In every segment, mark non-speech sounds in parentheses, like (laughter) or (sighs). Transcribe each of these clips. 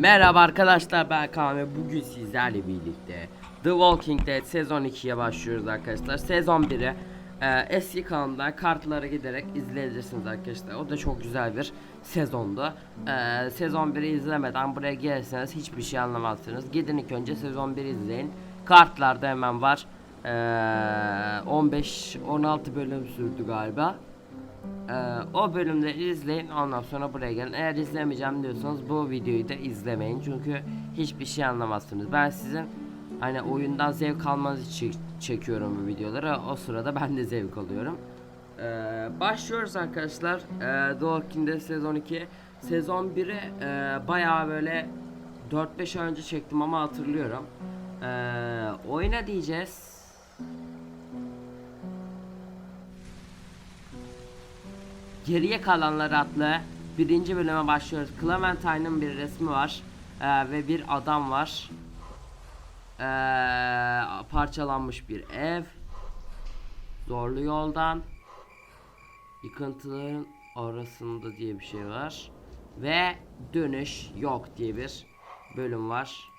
Merhaba arkadaşlar ben Kaan ve bugün sizlerle birlikte The Walking Dead sezon 2'ye başlıyoruz arkadaşlar. Sezon 1'i e, eski kanalımdan kartlara giderek izleyebilirsiniz arkadaşlar. O da çok güzel bir sezondu. E, sezon 1'i izlemeden buraya gelirseniz hiçbir şey anlamazsınız. Gidin ilk önce sezon 1'i izleyin. Kartlarda hemen var. E, 15-16 bölüm sürdü galiba. Ee, o bölümleri izleyin ondan sonra buraya gelin. Eğer izlemeyeceğim diyorsanız bu videoyu da izlemeyin çünkü hiçbir şey anlamazsınız. Ben sizin hani oyundan zevk almanız için çekiyorum bu videoları. O sırada ben de zevk alıyorum. Ee, başlıyoruz arkadaşlar. Ee, The Walking Dead sezon 2. Sezon 1'i e, bayağı böyle 4-5 ay önce çektim ama hatırlıyorum. Ee, oyuna diyeceğiz. Geriye Kalanlar adlı birinci bölüme başlıyoruz. Clementine'ın bir resmi var Ee, ve bir adam var. Ee, parçalanmış bir ev. Zorlu yoldan. Yıkıntıların arasında diye bir şey var. Ve dönüş yok diye bir bölüm var.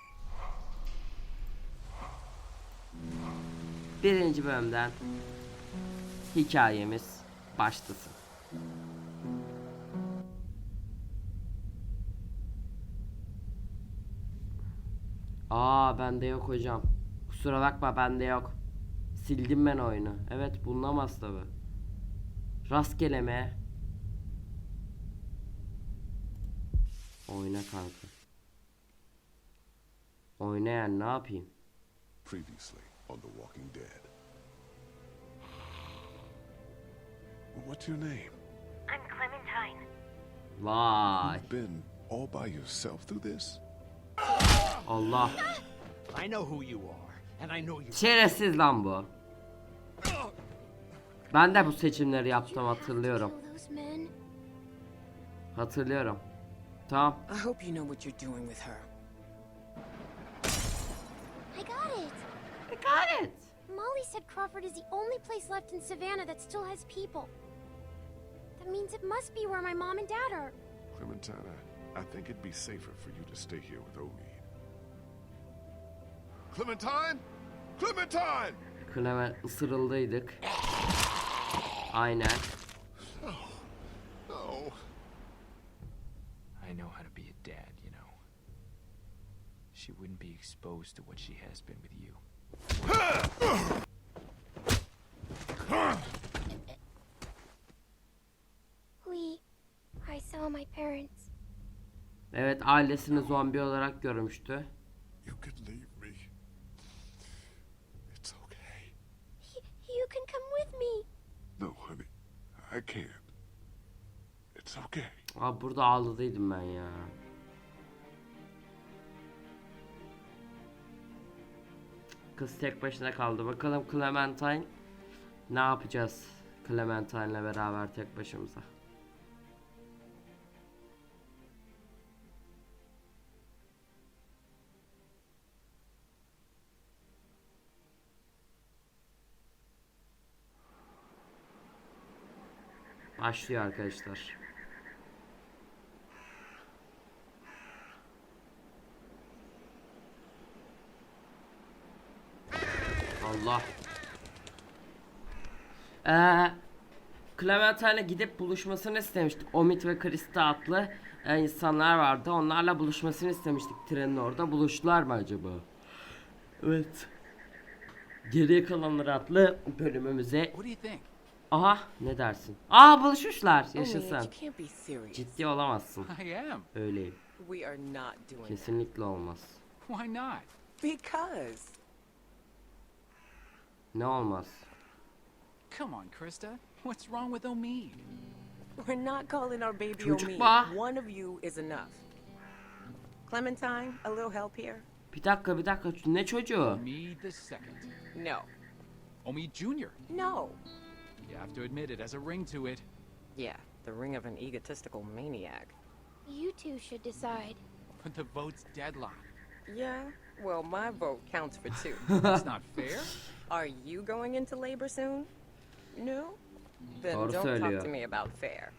Birinci bölümden hikayemiz başlasın. Aa bende yok hocam. Kusura bakma bende yok. Sildim ben oyunu. Evet bulunamaz tabi. Rastgele mi? Oyna kanka. Oyna yani ne yapayım? Previously on The Walking Dead. What's your name? I'm Clementine. Vay. You've been all by yourself through this? Allah. I know who you are, and I know you. Şerefsiz lan bu. Ben de bu seçimleri yaptım hatırlıyorum. Hatırlıyorum. Tamam. I hope you know what you're doing with her. I got it. Got it. Molly said Crawford is the only place left in Savannah that still has people. That means it must be where my mom and dad are. Clementine, I, I think it'd be safer for you to stay here with Omid. Clementine? Clementine! Clement ısırıldıydık. Aynen. No. I know how to be a dad, you know. She wouldn't be exposed to what she has been with you. Evet ailesini zombi olarak görmüştü. You could leave me. It's okay. You can come with me. No, honey. I can't. It's okay. Aa burada ağladıydım ben ya. Kız tek başına kaldı. Bakalım Clementine ne yapacağız? Clementine'le beraber tek başımıza. Başlıyor arkadaşlar. Allah. Ee, Clementine'e gidip buluşmasını istemiştik. Omid ve Krista adlı e, insanlar vardı. Onlarla buluşmasını istemiştik trenin orada. Buluştular mı acaba? Evet. Geriye kalanlar adlı bölümümüze. Aha ne dersin? Aa buluşmuşlar. Yaşasın. Ciddi olamazsın. Öyleyim. Kesinlikle olmaz. Why not? Because. Ne olmaz? Come on, Krista. What's wrong with Omid? We're not calling our baby Çocuk Omid. One of you is enough. Clementine, a little help here? Bir dakika bir dakika ne çocuğu? Omid the second. No. Omid Jr. No. You have to admit it has a ring to it. Yeah, the ring of an egotistical maniac. You two should decide. But (laughs) the vote's deadlocked. Yeah, well, my vote counts for two. (laughs) That's not fair. Are you going into labor soon? No? Mm. Then Doğru don't talk to me about fair.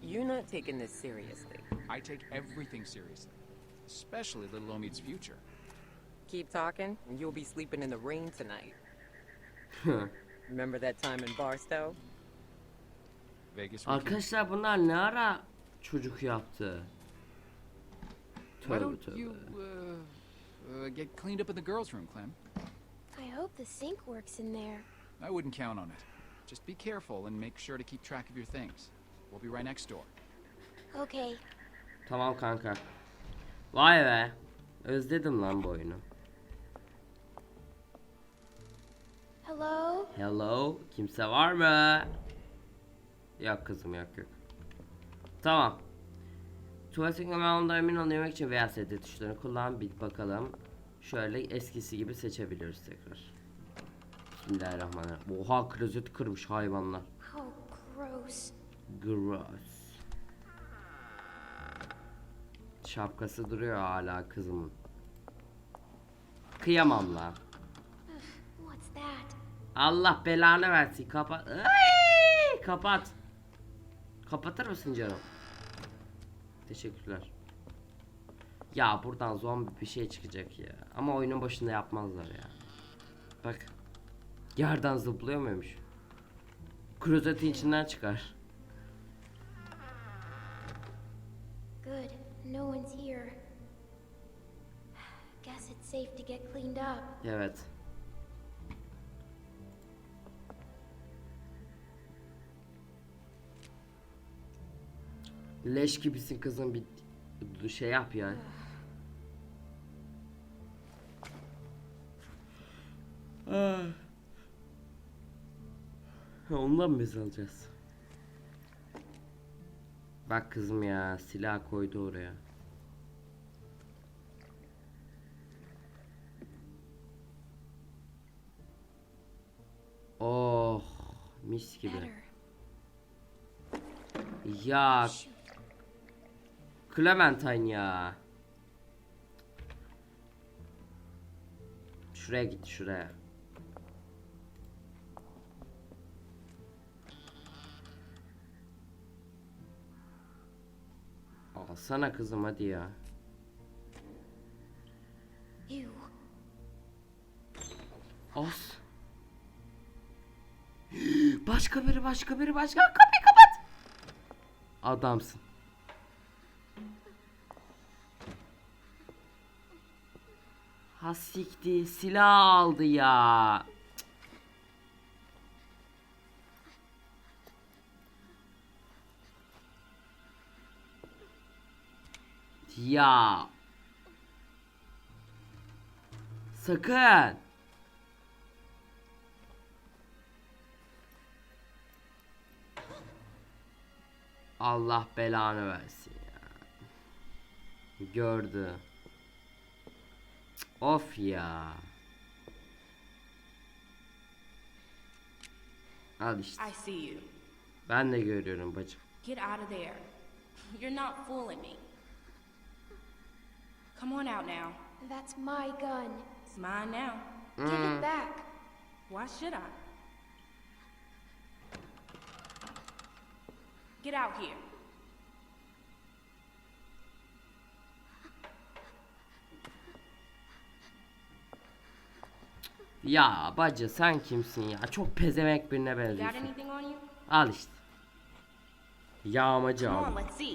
You're not taking this seriously. I take everything seriously, especially little Omid's future. Keep talking, and you'll be sleeping in the rain tonight. (laughs) Remember that time in Barstow? Vegas weekend. Arkadaşlar bunlar ne ara çocuk yaptı? Why Tövbe don't tövbe. you uh, uh, get cleaned up in the girls' room, Clem? I hope the sink works in there. I wouldn't count on it. Just be careful and make sure to keep track of your things. We'll be right next door. Okay. Tamam kanka. Vay be. Özledim lan bu oyunu. Hello? Hello. Kimse var mı? Yok kızım yok yok. Tamam. Tuvaletin zamanında emin olabilmek için VSD tuşlarını kullan bir bakalım. Şöyle eskisi gibi seçebiliriz tekrar. Bismillahirrahmanirrahim. Oha klozeti kırmış hayvanlar. Oh, gross. Gross. Şapkası duruyor hala kızımın. Kıyamam lan. What's that? Allah belanı versin. Kapat. Ay, kapat. Kapatır mısın canım? Teşekkürler. Ya buradan zombi bir şey çıkacak ya. Ama oyunun başında yapmazlar ya. Bak. Yerden zıplıyor muymuş? Klozetin içinden çıkar. Good. No one's here. Guess it's safe to get cleaned up. Evet. Leş gibisin kızım bir şey yap ya. Ah. Ondan mı bez alacağız? Bak kızım ya silah koydu oraya. Oh mis gibi. Ya Clementine ya. Şuraya git şuraya. Alsana kızım hadi ya. As. (gasps) Başka biri başka biri başka kapıyı kapat. Adamsın. Ha sikti silah aldı ya. Ya. Sakın. Allah belanı versin ya. Gördü. Cık, Of ya. Al işte. I see you. Ben de görüyorum bacım. Get out of there. You're not fooling me. Come on out now. That's my gun. It's mine now. Hmm. Give it back. Why should I? Get out here. Ya bacı sen kimsin ya? Çok pezevenk birine benziyorsun. Al işte. Yağmacı abi. on, let's see.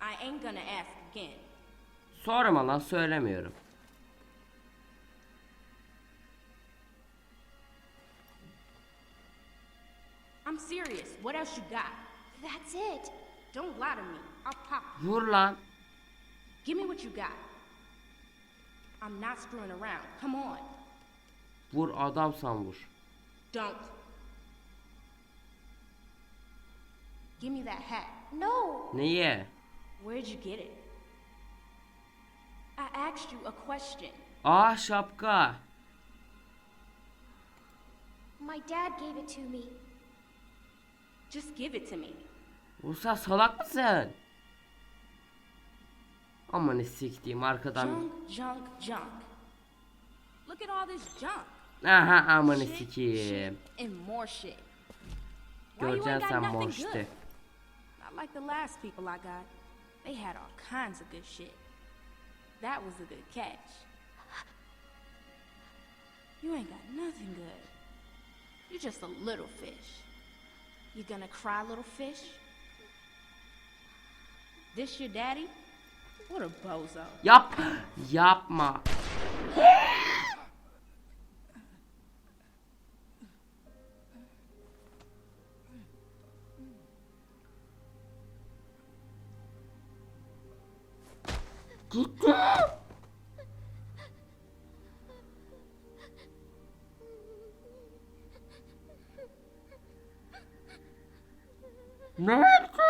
I ain't gonna ask again. Sorma lan söylemiyorum. I'm serious. What else you got? That's it. Don't lie to me. I'll pop. Vur lan. Give me what you got. I'm not screwing around. Come on. Vur adamsan vur. Don't. Give me that hat. No. Neyi? Where'd you get it? I asked you a question. Ah şapka. My dad gave it to me. Just give it to me. Musa salak mısın? Aman siktiğim arkadan. Junk, junk, junk. Look at all this junk. Aha aman Shit, sikeyim. shit, and more shit. Why you Göreceksin got sen nothing Monşti. good? Not like the last people I got. They had all kinds of good shit. That was a good catch. You ain't got nothing good. You're just a little fish. You gonna cry, little fish? This your daddy? What a bozo. Yap. Yapma. Gitti. Ne yaptın?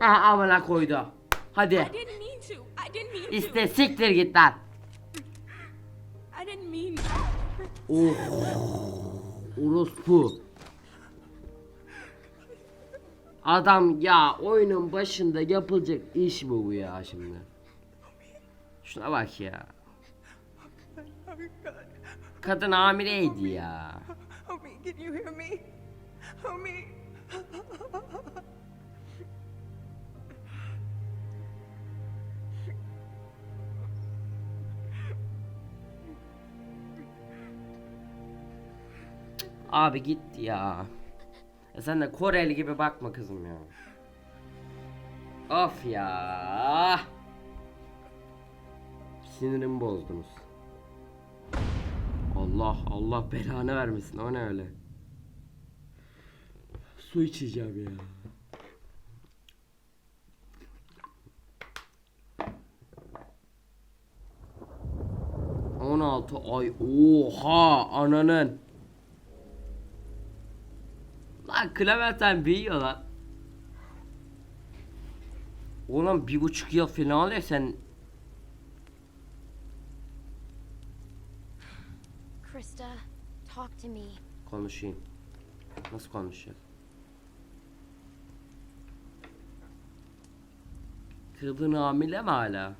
Aha amına koydu. Hadi. I didn't mean to. I didn't mean to. İşte siktir git lan. Oh. Orospu. Adam ya oyunun başında yapılacak iş mi bu ya şimdi? Şuna bak ya. Kadın hamileydi ya. Homie, can you hear me? Homie. Abi ya. ya sen de Koreli gibi bakma kızım ya. Of ya. Sinirimi bozdunuz. Allah Allah belanı vermesin o ne öyle. Su içeceğim ya. On altı ay oha ananın. Lan Clementine büyüyor lan. Oğlum bir buçuk yıl falan sen Krista, talk to me. konuşayım. Nasıl konuşacak? Kadın hamile mi hala?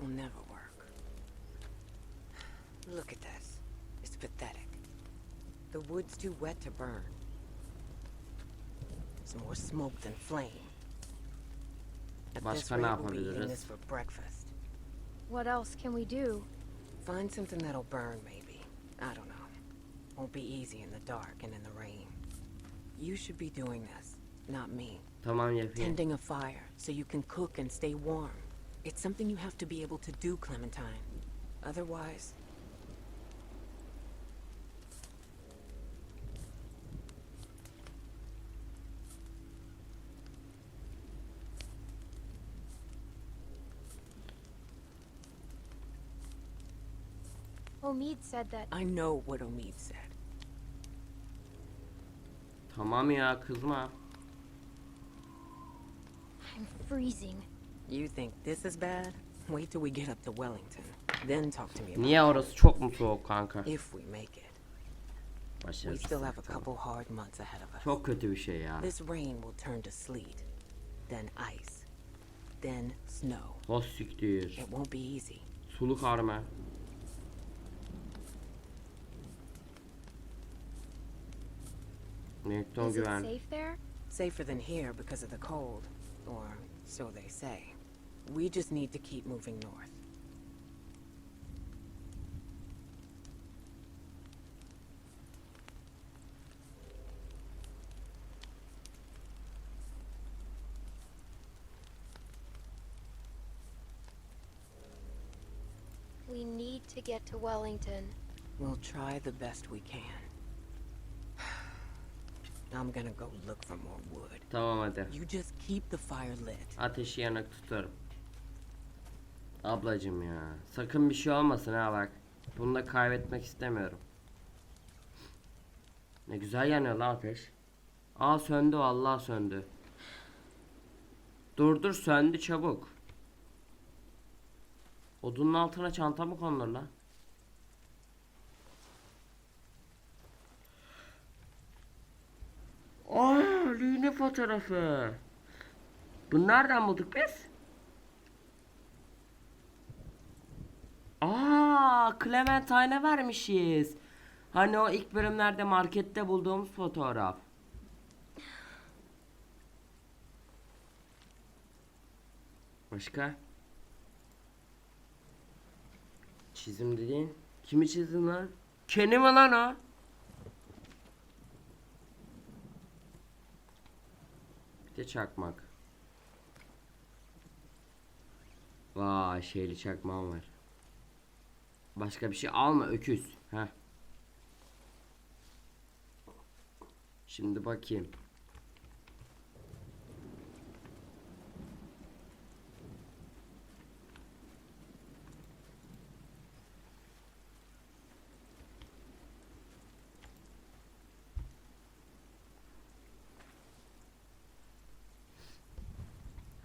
Will never work. Look at this. It's pathetic. The wood's too wet to burn. It's more smoke than flame. At this rate, we'll be eating this for breakfast. What else can we do? Find something that'll burn, maybe. I don't know. Won't be easy in the dark and in the rain. You should be doing this, not me. Tamam yapayım. Tending a fire so you can cook and stay warm. It's something you have to be able to do, Clementine. Otherwise, Omid said that I know what Omid said. Tamam ya kızma. I'm freezing. You think this is bad? Wait till we get up to Wellington. Then talk to me about Niye orası çok mu soğuk kanka? if we make it. We Başarısız. still have a couple hard months ahead of us. Çok kötü bir şey ya. This rain will turn to sleet, then ice, then snow. Hoş siktir. It won't be easy. Suluk. Nekton Is it güven. safe there? Safer than here because of the cold, or so they say. We just need to keep moving north. We need to get to Wellington. We'll try the best we can. (sighs) I'm gonna go look for more wood. Tamam hadi. You just keep the fire lit. Ateşi yanık tutarım. Ablacım ya. Sakın bir şey olmasın ha bak. Bunu da kaybetmek istemiyorum. Ne güzel yanıyor lan ateş. Aa söndü vallahi söndü. Dur dur söndü çabuk. Odunun altına çanta mı konulur lan? Aa, Lüne fotoğrafı. Bunu nereden bulduk biz? Aa, Clementine'e vermişiz. Hani o ilk bölümlerde markette bulduğumuz fotoğraf. Başka? Çizim dediğin? Kimi çizdin lan? Kenny mi lan o? Bir de çakmak. Vay şeyli çakmağım var. Başka bir şey alma öküz. Heh. Şimdi bakayım.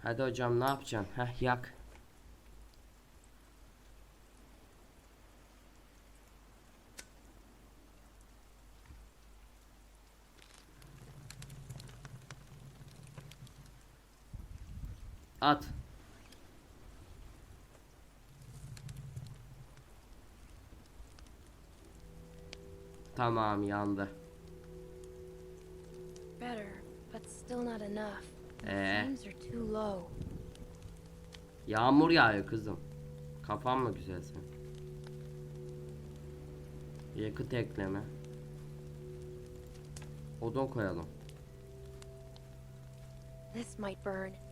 Hadi hocam ne yapacaksın? Heh yak. At. Tamam yandı. Better, but still not enough. Low. Yağmur yağıyor kızım. Kafan mı güzel sen? Yakıt ekleme. Odun koyalım. This might burn.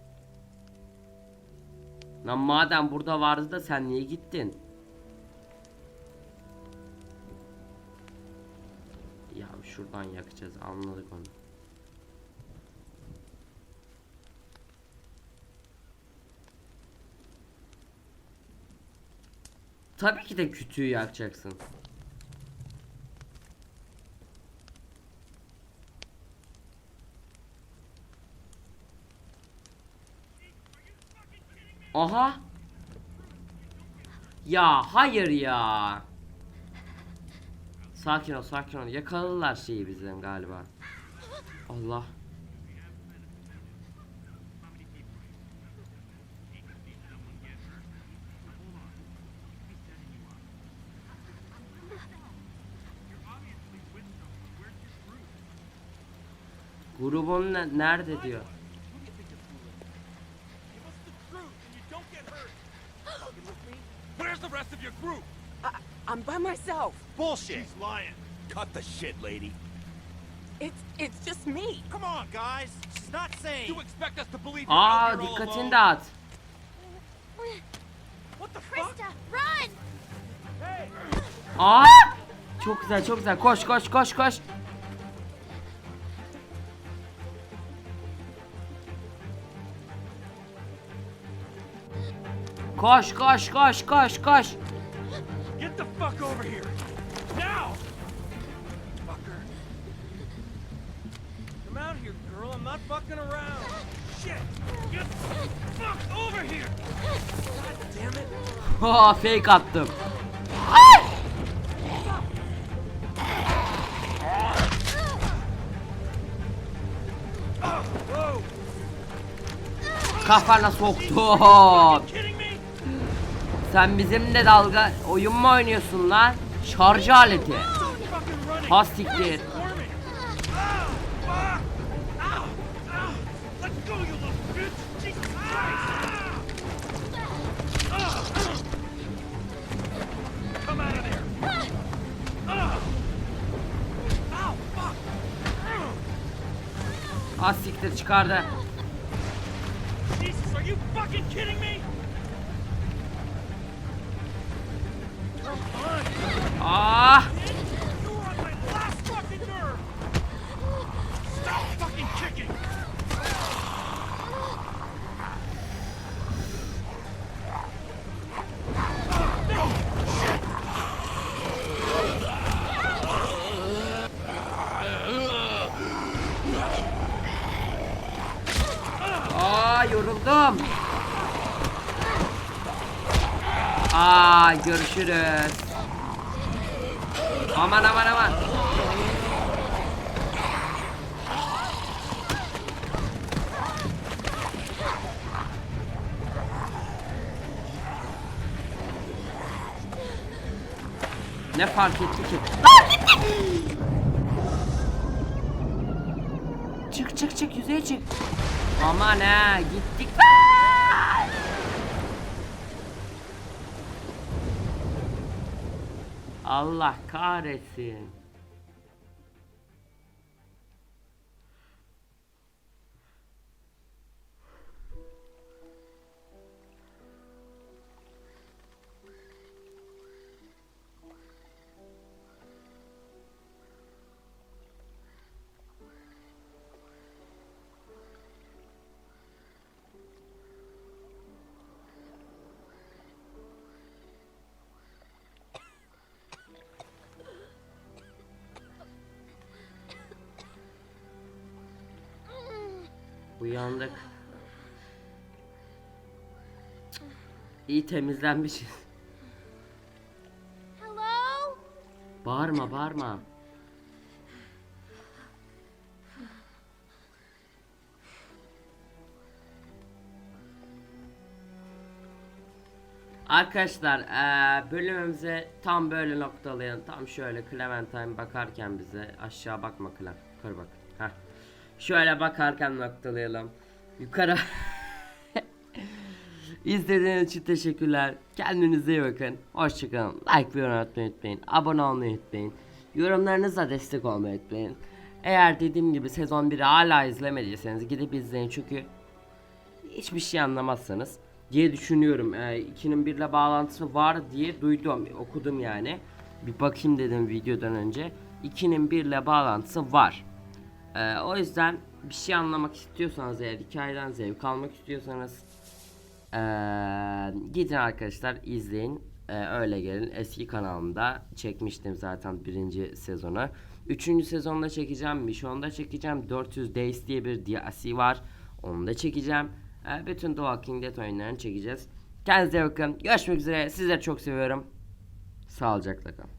Lan madem burada vardı da sen niye gittin? Ya şuradan yakacağız anladık onu. Tabii ki de kütüğü yakacaksın. Aha. Ya hayır ya. Sakin ol sakin ol. Yakaladılar şeyi bizden galiba. Allah. Grubun ne- nerede diyor. Where's the rest of your group? I, I'm by myself. Bullshit. She's lying. Cut the shit, lady. It's it's just me. Come on, guys. She's not sane. You expect us to believe Aa dikkatini dağıt. What the fuck? Krista, run! Aa! Çok güzel çok güzel. Koş koş koş koş. Koş koş koş koş koş. Ha fake attım. Kafana me? Sen bizimle dalga oyun mu oynuyorsun lan? Şarj aleti. Fucking me? Come on, Ah! you were on my last fucking nerve. Stop fucking kicking. Yoruldum. Aa görüşürüz. Aman aman aman. Ne fark etti ki? çık çık çık yüzeye çık. Aman ha gittik. Allah kahretsin. Uyandık. İyi temizlenmişiz. Hello? Bağırma bağırma. Arkadaşlar eee bölümümüze tam böyle noktalayalım. Tam şöyle Clementine bakarken bize aşağı bakma Clem. Yukarı bak. Heh. Şöyle bakarken noktalayalım. Yukarı. İzlediğiniz için teşekkürler. Kendinize iyi bakın. Hoşçakalın. Like ve yorum atmayı unutmayın. Abone olmayı unutmayın. Yorumlarınızla destek olmayı unutmayın. Eğer dediğim gibi sezon 1'i hala izlemediyseniz gidip izleyin çünkü hiçbir şey anlamazsınız diye düşünüyorum. Ee, ikinin birle bağlantısı var diye duydum, okudum yani. Bir bakayım dedim videodan önce. İkinin birle bağlantısı var. Ee, o yüzden bir şey anlamak istiyorsanız eğer hikayeden zevk almak istiyorsanız ee, gidin arkadaşlar izleyin. Ee, öyle gelin. Eski kanalımda çekmiştim zaten birinci sezonu. Üçüncü sezonda çekeceğim. Michon'da çekeceğim. 400 Days diye bir DLC var. Onu da çekeceğim. Ee, bütün The Walking Dead oyunlarını çekeceğiz. Kendinize bakın. Görüşmek üzere. Sizleri çok seviyorum. Sağlıcakla kalın.